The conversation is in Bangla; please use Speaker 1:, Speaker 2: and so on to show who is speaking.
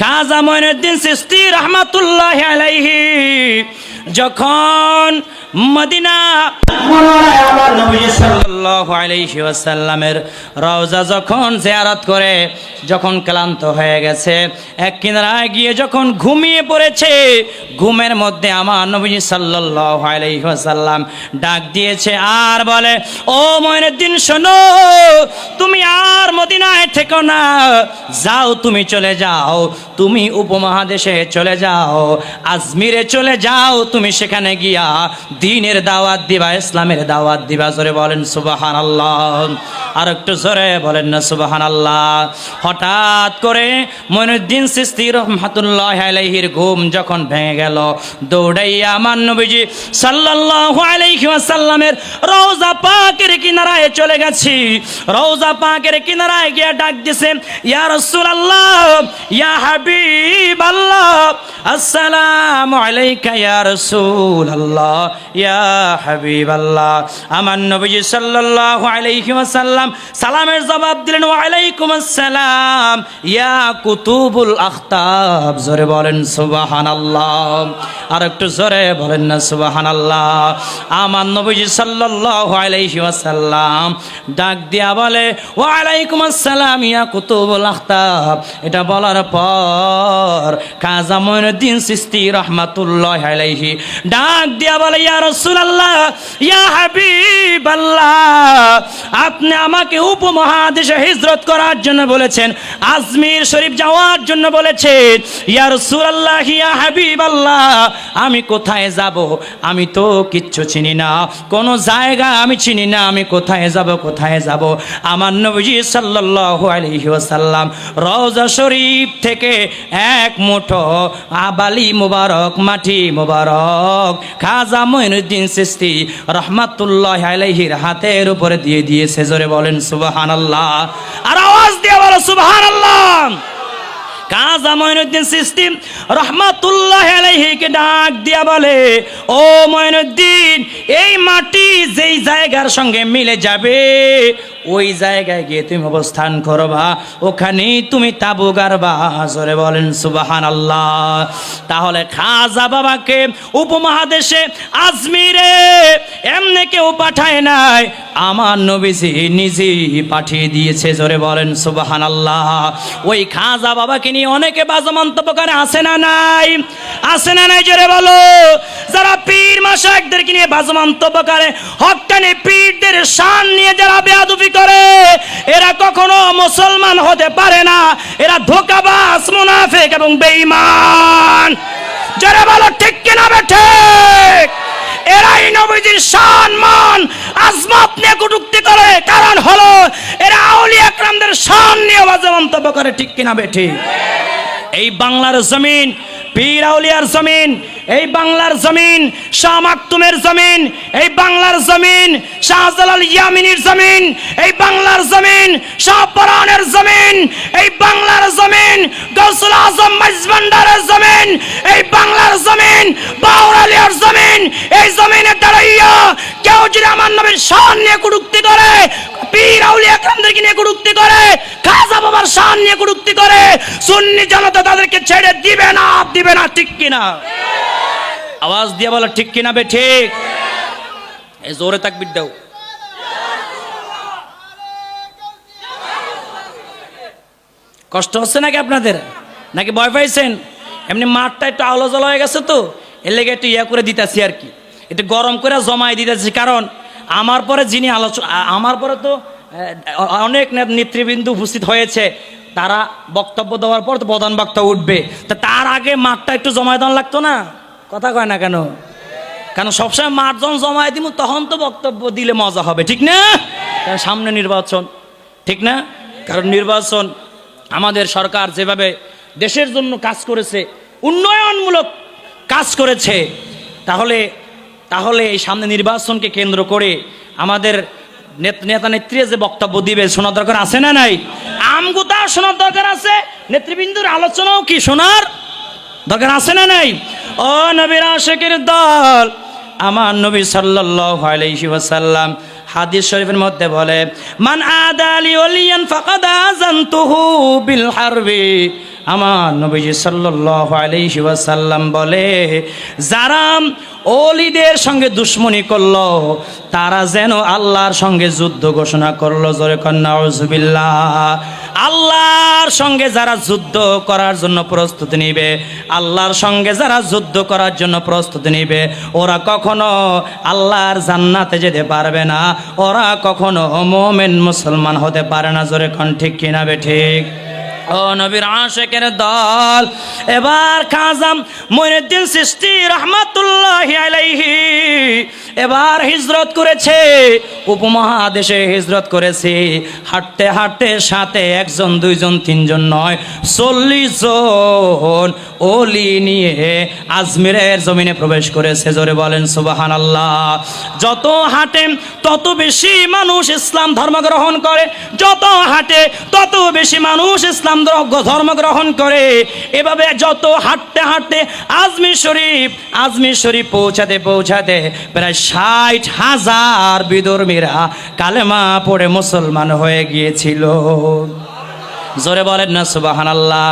Speaker 1: খাজা মঈনুদ্দিন সিস্তি রহমাতুল্লাহ আলাইহি, যখন মদিনা আমার নবী সাল্লাল্লাহু আলাইহি ওয়াসাল্লামের রওজা যখন জিয়ারত করে, যখন ক্লান্ত হয়ে গেছে, এক কিনারায় গিয়ে যখন ঘুমিয়ে পড়েছে, ঘুমের মধ্যে আমার নবী সাল্লাল্লাহু আলাইহি ওয়াসাল্লাম ডাক দিয়েছে, আর বলে, ও মঈনুদ্দিন শোনো, তুমি আর মদিনায় থেকো না, যাও তুমি চলে যাও। তুমি উপমহাদেশে চলে যাও, আজমিরে চলে যাও, তুমি সেখানে গিয়া দিনের দাওয়াত দিবা, ইসলামের দাওয়াত দিবা। জোরে বলেন সুবাহান আল্লাহ আর একটু জোরে বলেন না সুবাহান আল্লাহ হঠাৎ করে মইনুদ্দিন সিস্তি রহমাতুল্লাহ আলাইহির ঘুম যখন ভেঙে গেল, দৌড়াইয়া আমার নবীজি সাল্লাল্লাহু আলাইহি ওয়াসাল্লামের রওজা পাকের কিনারায় চলে গেছি। রওজা পাকের কিনারায় গিয়া ডাক দিছে, ইয়া রাসূলুল্লাহ, ইয়া হাবিবাল্লাহ আসসালামু আলাইকা ইয়া রাসূলুল্লাহ, ইয়া হাবিবাল্লাহ। আমার নবীজি সাল্লাল্লাহু আলাইহি ওয়াসাল্লাম সালামের জবাব দিলেন, ওয়া আলাইকুম আসসালাম। ইয়া কুতুবুল আখতাব, জোরে বলেন, সুবহানাল্লাহ। আর একটু জোরে বলেন না, সুবহানাল্লাহ। আমার নবীজি সাল্লাল্লাহু আলাইহি ওয়াসাল্লাম ডাক দিয়া বলে, ওয়া আলাইকুম আসসালাম ইয়া কুতুবুল আখতাব। এটা বলার পর কাজা মঈনুদ্দিন সিস্তি রহমাতুল্লাহ আলাইহি। ডাক দিয়া বলে, ইয়া রাসূলুল্লাহ, ইয়া হাবিবাল্লাহ, আপনি আমাকে উপমহাদেশে হিজরত করার জন্য বলেছেন, আজমির শরীফ যাওয়ার জন্য বলেছেন, ইয়া রাসূলুল্লাহ, ইয়া হাবিবাল্লাহ, আমি কোথায় যাব? আমি তো কিচ্ছু চিনি না, কোনো জায়গা আমি চিনি না, আমি কোথায় যাব কোথায় যাব? আমার নবীজি সাল্লাল্লাহু আলাইহি ওয়াসাল্লাম রওজা শরীফ থেকে এক মুঠো আবালি মুবারক, মাটি মুবারক। খাজা মঈনুদ্দিন সিস্তি রহমাতুল্লাহ আলাইহির হাতের উপরে দিয়ে দিয়েছে, জোরে বলেন সুবহানাল্লাহ। আর আওয়াজ দিয়ে বলো সুবহানাল্লাহ। কাজা মঈনুদ্দিন সিস্তিম রহমাতুল্লাহ আলাইহিকে ডাক দিয়া বলে, ও মঈনুদ্দিন এই মাটি যেই জায়গার সঙ্গে মিলে যাবে, ওই জায়গায় গিয়ে তুমি অবস্থান করবা। ওখানেই তুমি তাবু গারবা জোরে বলেন সুবাহান আল্লাহ তাহলে খাজা বাবাকে উপমহাদেশে আজমিরে এমনি কেউ পাঠায় নাই। আমার নবীজি নিজেই পাঠিয়ে দিয়েছে, জোরে বলেন সুবাহান আল্লাহ ওই খাজা বাবাকে নিয়ে অনেকে বাজে মন্তব্য করে আসে না নাই? আসে না নাই, জোরে বলো। যারা পীর মাসাকদেরকে নিয়ে বাজে মন্তব্য করে। হকানি পীরদের শান নিয়ে যারা বেয়াদুবি করে, এরা কখনো মুসলমান হতে পারে না। এরা ধোকাবাজ, মুনাফিক এবং বেঈমান। যারা বলো, ঠিক কিনা বেঠে এরাই নবীজির শান, মান, আজমত নিয়ে কটুক্তি করে। কারণ হলো, এরা আউলিয়া একরামদের শান নিয়ে বাজে মন্তব্য করে, ঠিক কিনা বেঠে এই বাংলার জমিন পীর আউলিয়ার জমিন, এই বাংলার জমিন, শাহ মাকতুমের জমিন, এই বাংলার জমিন, শাহজালাল ইয়ামিনীর জমিন, এই বাংলার জমিন, শাহ পরানের জমিন, এই বাংলার জমিন, গৌসুল আজম মাইজভান্ডারের জমিন, এই বাংলার জমিন বাউরালিয়ার জমিন, এই জমিনে দাঁড়াইয়া কেউ যদি আমার নবীর শান নিয়ে কুটুক্তি করে পীর আউলিয়া একরামদেরকে নিয়ে কুটুক্তি করে, খাজা বাবার শান নিয়ে কুটুক্তি করে, সুন্নি জনতা তাদেরকে ছেড়ে দিবে না দিবে না, ঠিক কিনা? আওয়াজ দিয়ে বলো, ঠিক কিনা বে, ঠিক? এই জোরে তাকবির দাও। কষ্ট হচ্ছে নাকি আপনাদের? নাকি ভয় পাইছেন? এমনি মাঠটা একটু আলো জল হয়ে গেছে তো, এর লেগে একটু ইয়া করে দিতেছি আর কি। একটু গরম করে জমাই দিতেছি, কারণ আমার পরে যিনি আলোচনা আমার পরে তো অনেক নেতৃবৃন্দ উপস্থিত হয়েছে। তারা বক্তব্য দেওয়ার পর তো প্রধান বক্তা উঠবে। তা তার আগে মাঠটা একটু জমাই দেওয়া লাগতো না? কথা কয় না কেন? কারণ সবসময় মাঠ যখন জমায় দিব তখন তো বক্তব্য দিলে মজা হবে, ঠিক না? কারণ সামনে নির্বাচন, ঠিক না? কারণ নির্বাচন আমাদের সরকার যেভাবে দেশের জন্য কাজ করেছে, উন্নয়নমূলক কাজ করেছে, তাহলে তাহলে এই সামনে নির্বাচনকে কেন্দ্র করে আমাদের নেত- নেতা নেত্রী যে বক্তব্য দিবে, শোনার দরকার আছে না নাই? আমগুতা শোনার দরকার আছে। নেতৃবৃন্দুর আলোচনাও কি শোনার দরকার আছে না নাই? ও নবীর আশেকের দল, আমার নবী সাল্লাল্লাহু আলাইহি ওয়াসাল্লাম হাদিস শরীফের মধ্যে বলে, মান আদালি ওলিয়ান ফাকাদ আযানতুহু বিল হারবি। আমার নবীজি সাল্লাল্লাহু আলাইহি ওয়াসাল্লাম বলে, যারা অলিদের সঙ্গে দুশ্মনী করল। তারা যেন আল্লাহর সঙ্গে যুদ্ধ ঘোষণা করল। জোরে কন্যা আল্লাহর সঙ্গে যারা যুদ্ধ করার জন্য প্রস্তুতি নিবে, আল্লাহর সঙ্গে যারা যুদ্ধ করার জন্য প্রস্তুতি নিবে, ওরা কখনো আল্লাহর জান্নাতে যেতে পারবে না। ওরা কখনো মোমেন মুসলমান হতে পারে না। জোরে কন, ঠিক কিনা বে ঠিক? ও নবীর আশেকের দল। এবার খাজাম মইনুদ্দিন সৃষ্টি রহমাতুল্লাহ আলাইহি এবার হিজরত করেছে, উপমহাদেশে হিজরত করেছে। হাঁটতে হাঁটতে সাথে একজন, দুইজন, তিনজন নয়, চল্লিশ জন ওলি নিয়ে আজমিরের জমিনে প্রবেশ করেছে। জোরে বলেন সুবাহান আল্লাহ যত হাঁটে, তত বেশি মানুষ ইসলাম ধর্ম গ্রহণ করে। যত হাঁটে, তত বেশি মানুষ ইসলাম ধর্ম- গ্রহণ করে। এভাবে যত হাঁটতে হাঁটতে আজমির শরীফ আজমির শরীফ পৌঁছাতে পৌঁছাতে প্রায় ষাট হাজার বিদর্মীরা কালেমা পড়ে মুসলমান হয়ে গিয়েছিল। জোরে বলেন না সুবাহান আল্লাহ